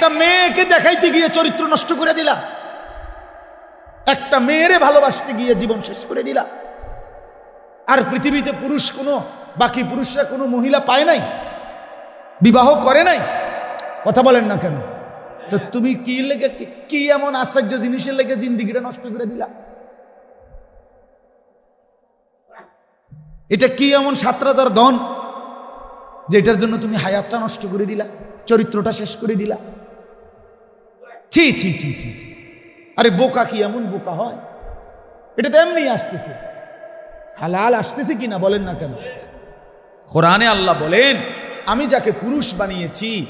একটা মেয়েকে দেখাইতে গিয়ে চরিত্র নষ্ট করে দিলা একটা মেয়েরে ভালোবাসতে গিয়ে জীবন শেষ করে দিলা আর পৃথিবীতে পুরুষ কোনো, বাকি পুরুষরা কোনো মহিলা পায় নাই, বিবাহ করে নাই। কথা বলেন না কেন? তো তুমি কি লেগে, কি- এমন আশ্চর্য জিনিসের লেগে জিন্দিগিটা নষ্ট করে দিলা? এটা কি এমন সাত রাজার ধন যে এটার জন্য তুমি হায়াতটা নষ্ট করে দিলা, চরিত্রটা শেষ করে দিলা? ছি ছি ছি ছি ছি। আরে বোকা কি এমন বোকা হয়? এটা তো এমনি আসতেছে। হালাল আসতেছে কিনা বলেন না কেন? কোরআনে আল্লাহ বলেন, আমি যাকে পুরুষ বানিয়েছি,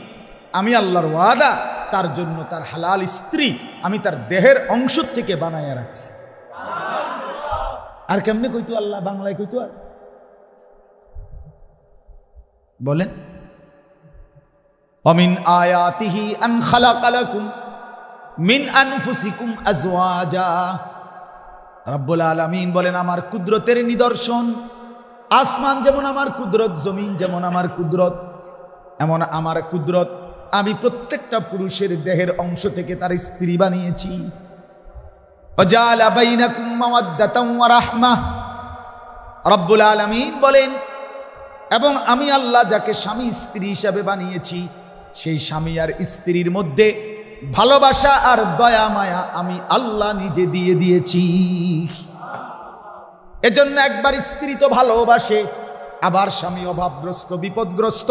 আমি আল্লাহর ওয়াদা, তার জন্য তার হালাল স্ত্রী আমি তার দেহের অংশ থেকে বানায় রাখছি। আর কেমনে কইতো আল্লাহ, বাংলায় কইতো আর? বলেন। অমিন আয়াতিহি আন খালাকালাকুম মিন আনফুসিকুম আজওয়াজা। রব্বুল আলমিন বলেন, আমার কুদরতের নিদর্শন। আসমান যেমন আমার কুদরত, জমিন যেমন আমার কুদরত, এমন আমার কুদরত। আমি প্রত্যেকটা পুরুষের দেহের অংশ থেকে তার স্ত্রী বানিয়েছি। রব্বুল আলমিন বলেন, এবং আমি আল্লাহ যাকে স্বামী স্ত্রী হিসাবে বানিয়েছি, সেই স্বামী আর স্ত্রীর মধ্যে ভালোবাসা আর দয়া মায়া আমি আল্লাহ নিজে দিয়ে দিয়েছি। এজন্য একবার স্ত্রী তো ভালোবাসে, আবার স্বামী অভাবগ্রস্ত, বিপদগ্রস্ত,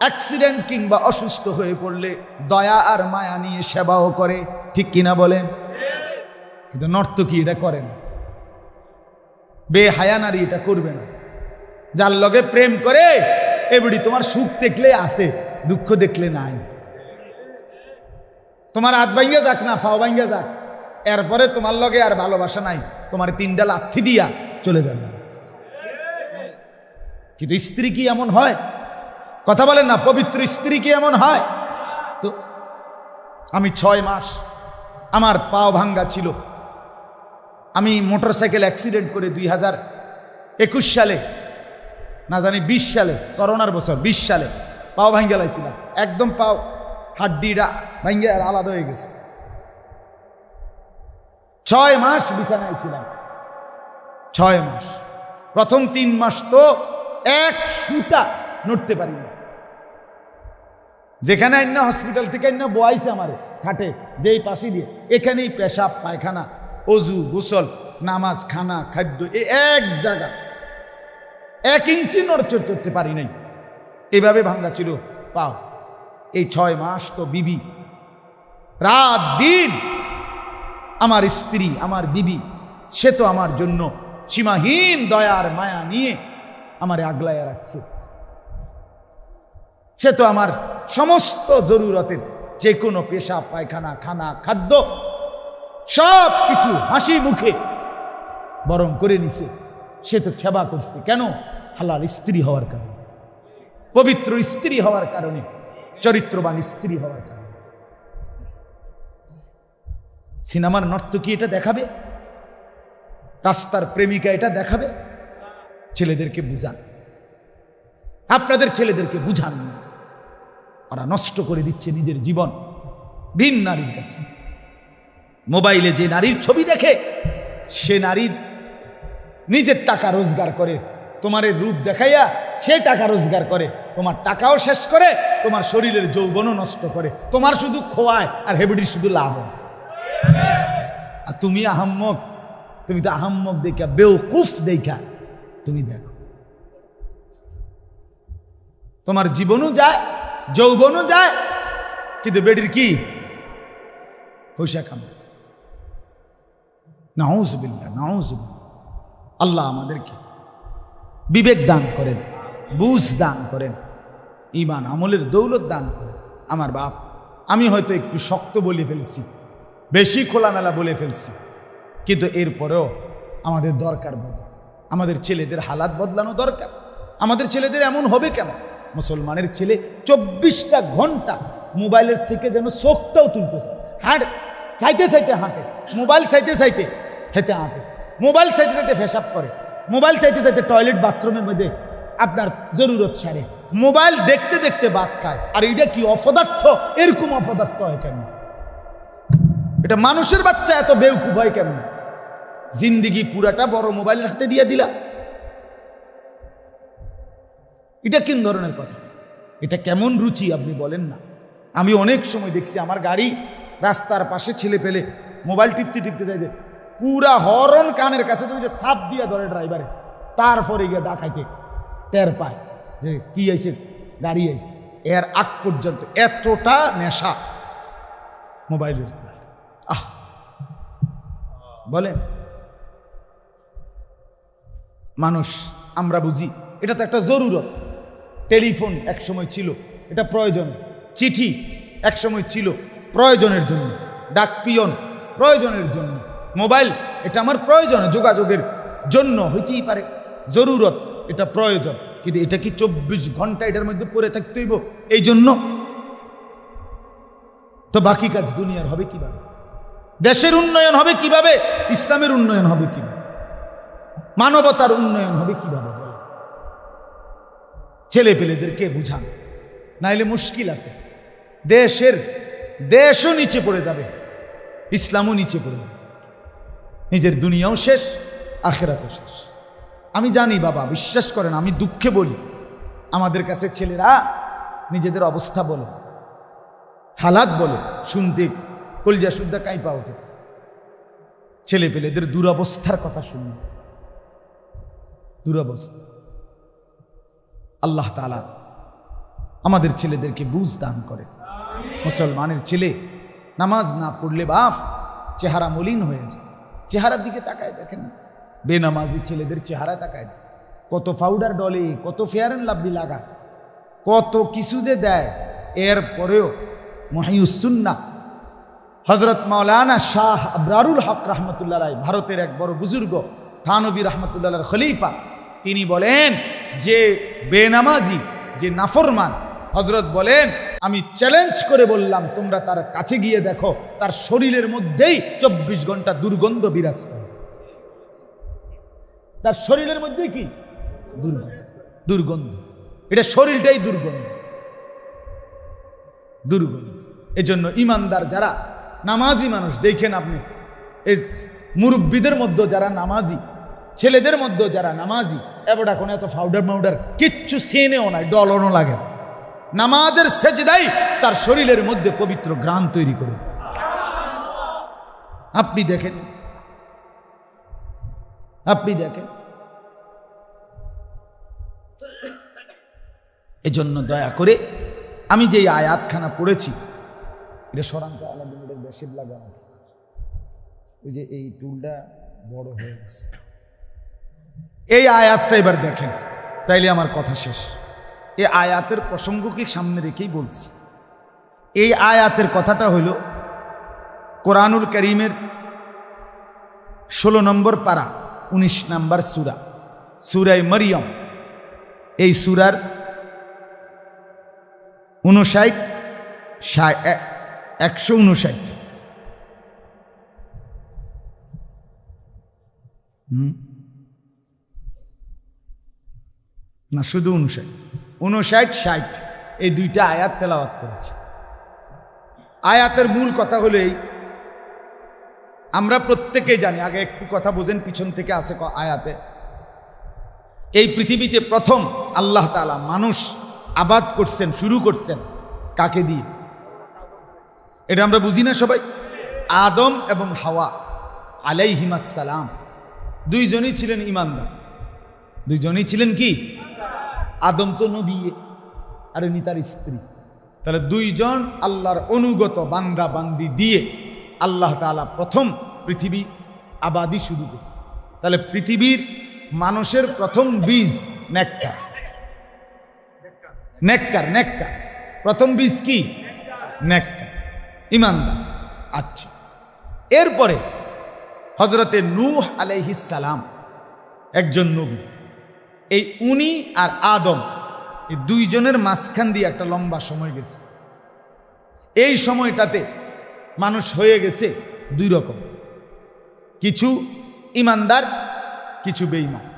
অ্যাক্সিডেন্ট কিংবা অসুস্থ হয়ে পড়লে দয়া আর মায়া নিয়ে সেবাও করে। ঠিক কিনা বলেন? কিন্তু নর্তকী এটা করে না। বেহায়া নারী এটা করবে না। যার লগে প্রেম করে এবড়ি তোমার সুখ দেখলে আসে, দুঃখ দেখলে নাই। তোমার হাত ভাঙ্গা যাক না, ফাও ভাঙ্গা যাক। এরপরে তোমার লগে আর ভালোবাসা নাই। তোমার তিনটা লাথি দিয়া চলে যাবে। কিন্তু স্ত্রী কি এমন হয়? কথা বলেন না, পবিত্র স্ত্রী কি এমন হয়? তো আমি ছয় মাস আমার পাও ভাঙ্গা ছিল। আমি মোটর সাইকেল অ্যাক্সিডেন্ট করে দুই হাজার একুশ সালে, না জানি বিশ সালে, করোনার বছর, বিশ সালে পাও ভাঙ্গে লাইছিলাম। একদম পাও হাড্ডিটা ভাঙ্গে আর আলাদা হয়ে গেছে। ছয় মাস বিছানায় ছিলাম। ছয় মাস। প্রথম তিন মাস তো এক সুতা নড়তে পারি না যেখানে আইনা হসপিটাল থেকে আইনা বয়াইছে আমারে খাটে যেই পাশে দিয়ে। এখানেই পেশাব, পায়খানা, অজু, গোসল, নামাজ, খানা, খাদ্য, এ এক জায়গা। এক ইঞ্চি নড়চড় করতে পারি নাই। এভাবে ভাঙ্গা ছিল, পাও। এই ছয় মাস তো বিবি। রাত দিন আমার স্ত্রী, আমার বিবি, সে তো আমার জন্য সীমাহীন দয়ার মায়া নিয়ে আমারে আগলাইয়া রাখছে। সে তো আমার সমস্ত জরুরতের যে কোনো পেশা, পায়খানা, খানা, খাদ্য, সব কিছু হাসি মুখে বরং করে নিছে। সে তো সেবা করছে। কেন? হালাল স্ত্রী হওয়ার কারণে। পবিত্র স্ত্রী হওয়ার কারণে। চরিত্রবান স্ত্রী হওয়ার কারণে। সিনেমার নর্তকী এটা দেখাবে? রাস্তার প্রেমিকা এটা দেখাবে? ছেলেদেরকে বুঝান। আপনাদের ছেলেদেরকে বুঝান। ওরা নষ্ট করে দিচ্ছে নিজের জীবন। ভিন নারীর কাছে। মোবাইলে যে নারীর ছবি দেখে, সে নারী নিজের টাকা রোজগার করে। তোমার রূপ দেখাইয়া সে টাকা রোজগার করে। তোমার টাকাও শেষ করে, তোমার শরীরের যৌবনও নষ্ট করে। তোমার শুধু খোয়ায় আর হেবিডির শুধু লাভ। আর তুমি আহাম্মক, তুমি তো আহাম্মক দেখা বেউকুফ দেখা। তুমি দেখো। তোমার জীবনও যায়, যৌবনও যায়, কিন্তু বেডির কি? পয়সা কামায় নাউজবিল্লা নাউজবিল্লা আল্লাহ আমাদেরকে বিবেক দান করেন, বুঝ দান করেন। ইমান আমলের দৌলত দান করেন আমার বাপ, আমি হয়তো একটু শক্ত বলে ফেলছি, বেশি খোলামেলা বলে ফেলছি, কিন্তু এরপরেও আমাদের দরকার বলে আমাদের ছেলেদের হালাত বদলানো দরকার। আমাদের ছেলেদের এমন হবে কেন? মুসলমানের ছেলে চব্বিশটা ঘণ্টা মোবাইলের থেকে যেন চোখটাও তুলতেছে হাঁট সাইতে সাইতে হাঁটে, মোবাইল সাইতে সাইতে হেতে হাঁটে, মোবাইল চাইতে সাইতে ফেসাব করে, মোবাইল চাইতে চাইতে টয়লেট, বাথরুমের মধ্যে আপনার জরুরত সারে। মোবাইল দেখতে দেখতে বাদ খায়। আর এটা কি অপদার্থ? এরকম অপদার্থ হয় কেন এটা মানুষের বাচ্চা এত বেউকুফ হয় কেমন? জিন্দিগি পুরাটা বড় মোবাইলের হাতে দিয়ে দিলা। এটা কোন ধরনের কথা? এটা কেমন রুচি আপনি বলেন না। আমি অনেক সময় দেখছি আমার গাড়ি রাস্তার পাশে ছেলে পেলে মোবাইল টিপতে টিপতে যাইতে পুরা হরন কানের কাছে তুমি সাপ দিয়া ধরে ড্রাইভারে তারপরে গিয়ে ডাকাইতে টের পায়। যে কি আইছে? গাড়ি আইছে। এর আগ পর্যন্ত এতটা নেশা মোবাইলের। আহ। বলেন। মানুষ, আমরা বুঝি, এটা তো একটা জরুরত। টেলিফোন এক সময় ছিল, এটা প্রয়োজন। চিঠি এক সময় ছিল, প্রয়োজনের জন্য। ডাক পিয়ন, প্রয়োজনের জন্য। মোবাইল, এটা আমার প্রয়োজন, যোগাযোগের জন্য, হইতেই পারে। জরুরত, এটা প্রয়োজন। কিন্তু এটা কি চব্বিশ ঘণ্টা এটার মধ্যে পড়ে থাকতে হইব? এই জন্য তো বাকি কাজ দুনিয়ার হবে কীভাবে? দেশের উন্নয়ন হবে কীভাবে? ইসলামের উন্নয়ন হবে কীভাবে? মানবতার উন্নয়ন হবে কীভাবে? ছেলে পেলেদেরকে বুঝান। নাইলে মুশকিল আছে। দেশের দেশও নিচে পড়ে যাবে। ইসলামও নিচে পড়ে যাবে। নিজের দুনিয়াও শেষ, আখেরাতও শেষ। আমি জানি বাবা, বিশ্বাস করেন, আমি দুঃখে বলি। আমাদের কাছে ছেলেরা নিজেদের অবস্থা বলে, হালাত বলে, শুনতে কলজা শুদ্ধা কাইপা ওঠে। ছেলে পেলেদের দুরবস্থার কথা শুনি। দুরবস্থা। আল্লাহ তালা আমাদের ছেলেদেরকে বুঝ দান করে মুসলমানের ছেলে নামাজ না পড়লে বাপ, চেহারা মলিন হয়ে যায়। চেহারার দিকে তাকায় দেখেন। বেনামাজি ছেলেদের চেহারা তাকায়। কত পাউডার ডলে, কত ফেয়ার অ্যান্ড লাভলি লাগা। কত কিছু যে দেয়, এর পরেও মহিউসুন্না হজরত মাওলানা শাহ আবরারুল হক রহমতুল্লাহ রায় ভারতের এক বড় বুজুর্গ, থানবী রহমতুল্লাহ খলিফা। তিনি বলেন যে, বেনামাজি, যে নাফরমান হজরত বলেন, আমি চ্যালেঞ্জ করে বললাম, তোমরা তার কাছে গিয়ে দেখো, তার শরীরের মধ্যেই চব্বিশ ঘণ্টা দুর্গন্ধ বিরাজ করে। তার শরীরের মধ্যে কি? দুর্গন্ধ। এটা শরীরটাই দুর্গন্ধ। দুর্গন্ধ। এজন্য ইমানদার যারা, নামাজি মানুষ, দেখেন আপনি মুরব্বীদের মধ্যে যারা নামাজি, ছেলেদের মধ্যে যারা নামাজি এবার এখন এত ফাউডার মাউডার কিচ্ছু সেনেও নাই ডলনও লাগে। নামাজের সেজদাই তার শরীরের মধ্যে পবিত্র গ্রাম তৈরি করে আপনি দেখেন আপনি দেখেন এজন্য দয়া করে আমি যে আয়াতখানা পড়েছি, এটা সরান্ত আলাদিনের বেশির লাগানো ওই যে এই টুলটা বড় হয়ে গেছে। এই আয়াতটা এবার দেখেন, তাইলে আমার কথা শেষ। এই আয়াতের প্রসঙ্গকে সামনে রেখেই বলছি। এই আয়াতের কথাটা হইল কোরআনুল করিমের ষোলো নম্বর পারা, উনিশ নম্বর সুরা সুরাই মরিয়ম। এই সুরার উনষাট একশো উনষাট। না, শুধু উনষাট। উনষাট, ষাট, এই দুইটা আয়াত তেলাওয়াত করেছে। আয়াতের মূল কথা হলো এই। আমরা প্রত্যেকেই জানি, আগে একটু কথা বোঝেন, পিছন থেকে আসে আয়াতে। এই পৃথিবীতে প্রথম আল্লাহ তালা মানুষ আবাদ করছেন, শুরু করছেন। কাকে দিয়ে? এটা আমরা বুঝি না সবাই। আদম এবং হাওয়া আলাইহিমাসালাম দুইজনই ছিলেন ইমানদার। দুইজনই ছিলেন কি? আদম তো নবী, আর উনি তার স্ত্রী। তাহলে দুইজন আল্লাহর অনুগত বান্দা বান্দি দিয়ে আল্লাহ তাআলা প্রথম পৃথিবী আবাদি শুরু করছে। তাহলে পৃথিবীর মানুষের প্রথম বীজ নেককার নেককার নেককার। প্রথম বীজ কি? নেককার। ইমানদার। আচ্ছা। এরপরে হজরতে নূহ আলাইহিসালাম একজন নবী। এই উনি আর আদম, এই দুইজনের মাঝখান দিয়ে একটা লম্বা সময় গেছে। এই সময়টাতে মানুষ হয়ে গেছে দুই রকম। কিছু ইমানদার, কিছু বেঈমান।